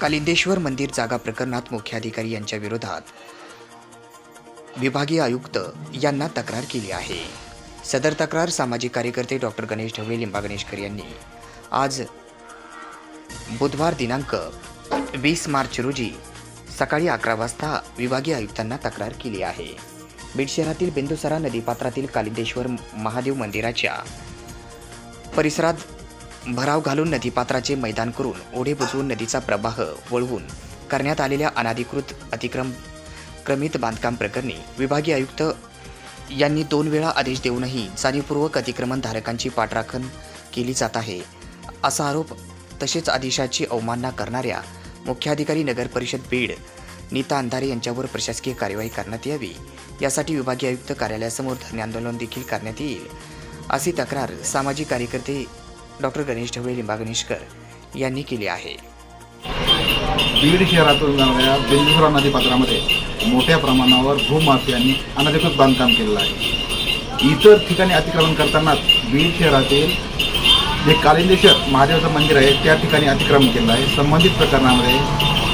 कालिंदेश्वर मंदिर जागा प्रकरणात मुख्याधिकारी यांच्या विरोधात विभागीय आयुक्त यांना तक्रार केली आहे. सदर तक्रार सामाजिक कार्यकर्ते डॉक्टर गणेश ढवळे लिंबा गणेशकर यांनी आज बुधवार दिनांक वीस मार्च रोजी सकाळी अकरा वाजता विभागीय आयुक्तांना तक्रार केली आहे. बीड शहरातील बिंदुसरा नदीपात्रातील कालिंदेश्वर महादेव मंदिराच्या परिसरात भराव घालून नदीपात्राचे मैदान करून ओढे बुजवून नदीचा प्रवाह वळवून करण्यात आलेल्या अनाधिकृत अतिक्रम क्रमित बांधकाम प्रकरणी विभागीय आयुक्त यांनी दोन वेळा आदेश देऊनही जाणीवपूर्वक अतिक्रमण धारकांची पाठराखण केली जात आहे असा आरोप तसेच आदेशाची अवमानना करणाऱ्या मुख्याधिकारी नगर परिषद बीड नीता अंधारे यांच्यावर प्रशासकीय कार्यवाही करण्यात यावी यासाठी विभागीय आयुक्त कार्यालयासमोर धरणे आंदोलन देखील करण्यात येईल अशी तक्रार सामाजिक कार्यकर्ते डॉक्टर गणेश ढवळे लिंबा गणेशकर यांनी केली आहे. बीड शहरातून जाणाऱ्या बिंदुसरा नदीपात्रामध्ये मोठ्या प्रमाणावर भूमाफियांनी अनधिकृत बांधकाम केलेलं आहे. इतर ठिकाणी अतिक्रमण करतानाच बीड शहरातील जे कालिंदेश्वर महादेवाचं मंदिर आहे त्या ठिकाणी अतिक्रमण केलं आहे. संबंधित प्रकरणामध्ये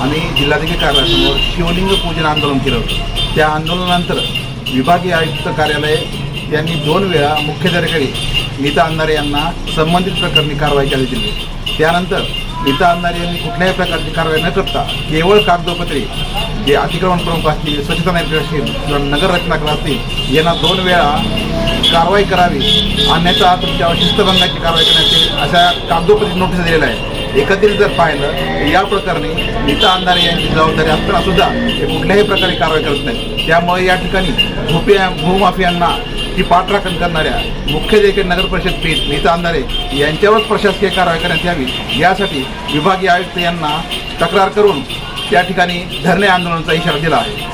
आम्ही जिल्हाधिकारी कार्यालयासमोर शिवलिंग पूजन आंदोलन केलं होतं. त्या आंदोलनानंतर विभागीय आयुक्त कार्यालय यांनी दोन वेळा मुख्याधिकारी नीता अंधारे यांना संबंधित प्रकरणी कारवाई केली दिली त्यानंतर नीता अंधारे यांनी कुठल्याही प्रकारची कारवाई न करता केवळ कागदोपत्री जे अतिक्रमण प्रमुख असतील स्वच्छता नायक असतील किंवा नगर रचनाकार असतील यांना दोन वेळा कारवाई करावी. अन्यथा तुमच्यावर शिस्तभंगाची कारवाई करण्यात अशा कागदोपत्री नोटीस दिलेल्या आहेत. एकत्रित जर पाहिलं या प्रकरणी नीता अंधारे यांची जबाबदारी असताना सुद्धा ते कुठल्याही प्रकारे कारवाई करत नाही त्यामुळे या ठिकाणी भूपिया भूमाफियांना ती पाठराखण करणाऱ्या मुख्य देखील नगर परिषद पीठ नीता अंधारे यांच्यावरच प्रशासकीय कारवाई करण्यात यावी. यासाठी विभागीय आयुक्त यांना तक्रार करून त्या ठिकाणी धरणे आंदोलनाचा इशारा दिला आहे.